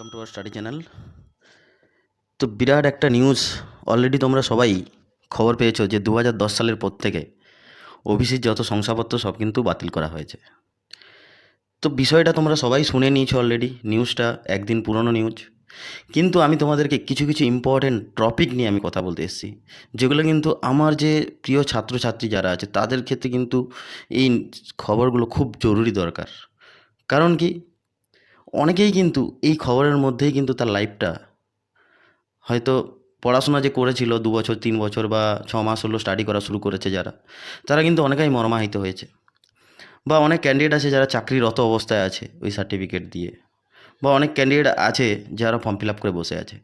Welcome to our study channel তো বিরাট একটা নিউজ অলরেডি তোমরা সবাই খবর পেয়েছ যে দু সালের পর থেকে ওবিসির যত শংসাপত্র সব কিন্তু বাতিল করা হয়েছে। তো বিষয়টা তোমরা সবাই শুনে নিয়েছো অলরেডি নিউজটা একদিন পুরনো নিউজ কিন্তু আমি তোমাদেরকে কিছু কিছু ইম্পর্টেন্ট টপিক নিয়ে আমি কথা বলতে এসেছি, যেগুলো কিন্তু আমার যে প্রিয় ছাত্রছাত্রী যারা আছে তাদের ক্ষেত্রে কিন্তু এই খবরগুলো খুব জরুরি দরকার। কারণ কি? অনেকেই কিন্তু এই খবরের মধ্যেই কিন্তু তার লাইফটা হয়তো পড়াশোনা যে করেছিল দু বছর, তিন বছর বা ছ মাস হলো স্টাডি করা শুরু করেছে যারা, তারা কিন্তু অনেকেই মর্মাহিত হয়েছে। বা অনেক ক্যান্ডিডেট আছে যারা চাকরিরত অবস্থায় আছে ওই সার্টিফিকেট দিয়ে। বা অনেক ক্যান্ডিডেট আছে যারা ফর্ম ফিল আপ করে বসে আছে।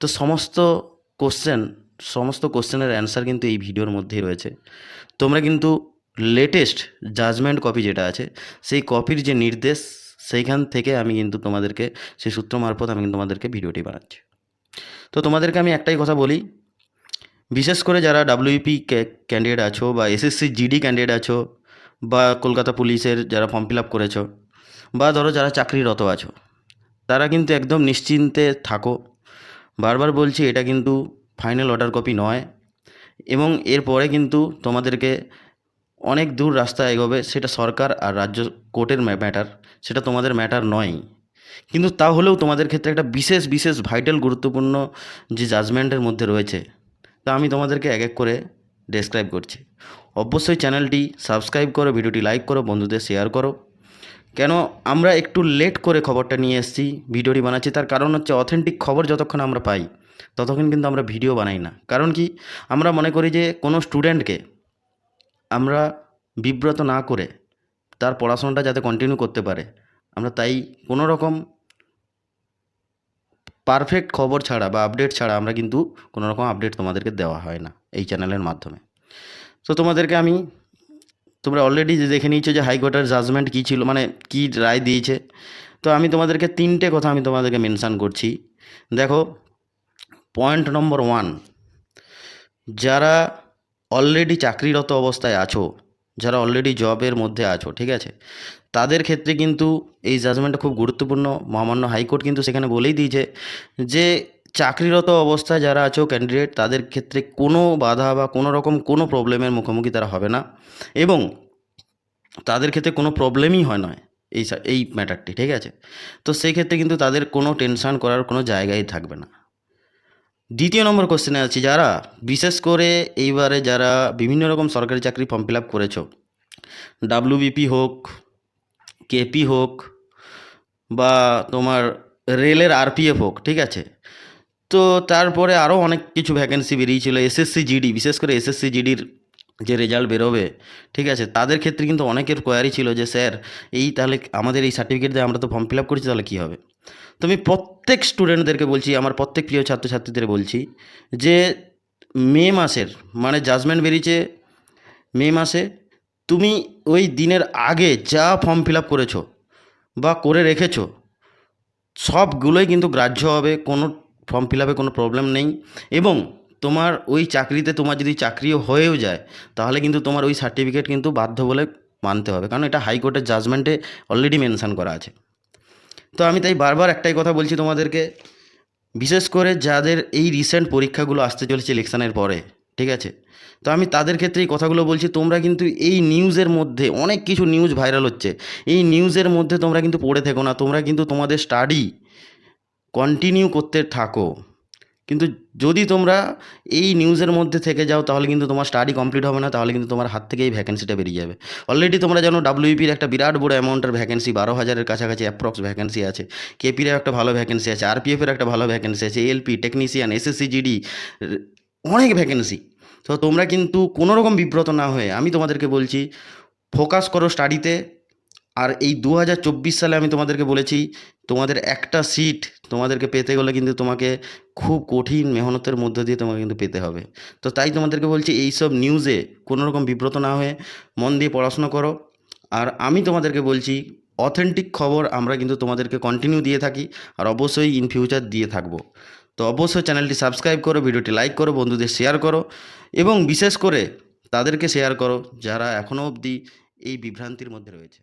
তো সমস্ত কোশ্চেন সমস্ত কোশ্চেনের অ্যান্সার কিন্তু এই ভিডিওর মধ্যেই রয়েছে। তোমরা কিন্তু লেটেস্ট জাজমেন্ট কপি যেটা আছে, সেই কপির যে নির্দেশ সেইখান থেকে আমি কিন্তু তোমাদেরকে, সেই সূত্র মারফত আমি কিন্তু তোমাদেরকে ভিডিওটি বানাচ্ছি। তো তোমাদেরকে আমি একটাই কথা বলি, বিশেষ করে যারা ডাব্লিউপি ক্যান্ডিডেট আছো বা এসএসসি জিডি ক্যান্ডিডেট আছো বা কলকাতা পুলিশের যারা ফর্ম ফিল আপ করেছ বা ধরো যারা চাকরিরত আছো, তারা কিন্তু একদম নিশ্চিন্তে থাকো। বারবার বলছি, এটা কিন্তু ফাইনাল অর্ডার কপি নয় এবং এরপরে কিন্তু তোমাদেরকে অনেক দূর রাস্তা এগোবে, সেটা সরকার আর রাজ্য কোর্টের ম্যাটার সেটা তোমাদের ম্যাটার নয় কিন্তু তাহলেও তোমাদের ক্ষেত্রে একটা বিশেষ বিশেষ ভাইটাল গুরুত্বপূর্ণ যে জাজমেন্টের মধ্যে রয়েছে, তা আমি তোমাদেরকে এক এক করে ডেসক্রাইব করছি। অবশ্যই চ্যানেলটি সাবস্ক্রাইব করো ভিডিওটি লাইক করো, বন্ধুদের শেয়ার করো। কেন আমরা একটু লেট করে খবরটা নিয়ে এসেছি ভিডিওটি বানাচ্ছি, তার কারণ হচ্ছে অথেন্টিক খবর যতক্ষণ আমরা পাই, ততক্ষণ কিন্তু আমরা ভিডিও বানাই না। কারণ কি? আমরা মনে করি যে কোনো স্টুডেন্টকে আমরা বিব্রত না করে তার পড়াশোনাটা যাতে কন্টিনিউ করতে পারে। আমরা তাই কোনো রকম পারফেক্ট খবর ছাড়া বা আপডেট ছাড়া আমরা কিন্তু কোনো রকম আপডেট তোমাদেরকে দেওয়া হয় না এই চ্যানেলের মাধ্যমে। তো তোমাদেরকে আমি, তোমরা অলরেডি দেখে নিয়েছো যে হাইকোর্টের জাজমেন্ট কী ছিল মানে কী রায় দিয়েছে, তো আমি তোমাদেরকে তিনটে কথা আমি তোমাদেরকে মেনশান করছি। দেখো পয়েন্ট নম্বর ওয়ান যারা অলরেডি চাকরিরত অবস্থায় আছো যারা অলরেডি জবের মধ্যে আছো, ঠিক আছে? তাদের ক্ষেত্রে কিন্তু এই জাজমেন্টটা খুব গুরুত্বপূর্ণ। মহামান্য হাইকোর্ট কিন্তু সেখানে বলেই দিয়েছে যে, চাকরিরত অবস্থায় যারা আছো ক্যান্ডিডেট তাদের ক্ষেত্রে কোনো বাধা বা কোনো রকম কোনো প্রবলেমের মুখোমুখি তারা হবে না। এবং তাদের ক্ষেত্রে কোনো প্রবলেমই হয় নয় এই এই ম্যাটারটি ঠিক আছে? তো সেই ক্ষেত্রে কিন্তু তাদের কোনো টেনশন করার কোনো জায়গাই থাকবে না। দ্বিতীয় নম্বর কোশ্চেনে আছি যারা, বিশেষ করে এইবারে যারা বিভিন্ন রকম সরকারি চাকরি ফর্ম ফিল আপ করেছ ডাব্লিউবিপি হোক কেপি হোক, বা তোমার রেলের আরপিএফ হোক, ঠিক আছে? তো তারপরে আরও অনেক কিছু ভ্যাকেন্সি বেরিয়েছিল এসএসসি জিডি বিশেষ করে এসএসসি জিডির যে রেজাল্ট বেরোবে, ঠিক আছে? তাদের ক্ষেত্রে কিন্তু অনেকের কোয়ারি ছিল যে, স্যার, এই তাহলে আমাদের এই সার্টিফিকেট দিয়ে আমরা তো ফর্ম ফিল আপ করেছি, তাহলে কী হবে? তো আমি প্রত্যেক স্টুডেন্টদেরকে বলছি, আমার প্রত্যেক প্রিয় ছাত্রছাত্রীদের বলছি যে মে মাসের মানে জাজমেন্ট বেরিয়েছে মে মাসে, তুমি ওই দিনের আগে যা ফর্ম ফিল আপ করেছ বা করে রেখেছো, সবগুলোই কিন্তু গ্রাহ্য হবে, কোনো ফর্ম ফিল আপে কোনো প্রবলেম নেই এবং তোমার ওই চাকরিতে তোমার যদি চাকরিও হয়েও যায়, তাহলে কিন্তু তোমার ওই সার্টিফিকেট কিন্তু বাধ্য বলে মানতে হবে। কারণ এটা হাইকোর্টের জাজমেন্টে অলরেডি মেনশান করা আছে। তো আমি তাই বারবার একটাই কথা বলছি তোমাদেরকে, বিশেষ করে যাদের এই রিসেন্ট পরীক্ষাগুলো আসতে চলেছে ইলেকশানের পরে, ঠিক আছে? তো আমি তাদের ক্ষেত্রে এই কথাগুলো বলছি, তোমরা কিন্তু এই নিউজের মধ্যে অনেক কিছু নিউজ ভাইরাল হচ্ছে। এই নিউজের মধ্যে তোমরা কিন্তু পড়ে থেকো না, তোমরা কিন্তু তোমাদের স্টাডি কন্টিনিউ করতে থাকো। কিন্তু যদি তোমরা এই নিউজের মধ্যে থেকে যাও, তাহলে কিন্তু তোমার স্টাডি কমপ্লিট হবে না, তাহলে কিন্তু তোমার হাত থেকে এই ভ্যাকেন্সিটা বেরিয়ে যাবে। অলরেডি তোমরা জানো ডাব্লিউপির একটা বিরাট বড় অ্যামাউন্টের ভ্যাকেন্সি বারো হাজারের কাছাকাছি অ্যাপ্রক্স ভ্যাকেন্সি আছে। কেপির একটা ভালো ভ্যাকেন্সি আছে আরপিএফের একটা ভালো ভ্যাকেন্সি আছে এলপি টেকনিশিয়ান এসএসসি জিডি অনেক ভ্যাকেন্সি তো তোমরা কিন্তু কোনো রকম বিব্রত না হয়ে, আমি তোমাদেরকে বলছি ফোকাস করো স্টাডিতে আর এই দু হাজার চব্বিশ সালে আমি তোমাদেরকে বলেছি তোমাদের একটা সিট তোমাদেরকে পেতে গেলে কিন্তু তোমাকে খুব কঠিন মেহনতের মধ্য দিয়ে তোমাকে কিন্তু পেতে হবে। তো তাই তোমাদেরকে বলছি এই সব নিউজে কোনো রকম বিব্রত না হয়ে মন দিয়ে পড়াশোনা করো। আর আমি তোমাদেরকে বলছি অথেন্টিক খবর আমরা কিন্তু তোমাদেরকে কন্টিনিউ দিয়ে থাকি আর অবশ্যই ইন ফিউচার দিয়ে থাকব। তো অবশ্যই চ্যানেলটি সাবস্ক্রাইব করো, ভিডিওটি লাইক করো, বন্ধুদের শেয়ার করো এবং বিশেষ করে তাদেরকে শেয়ার করো যারা এখনও অবধি এই বিভ্রান্তির মধ্যে রয়েছে।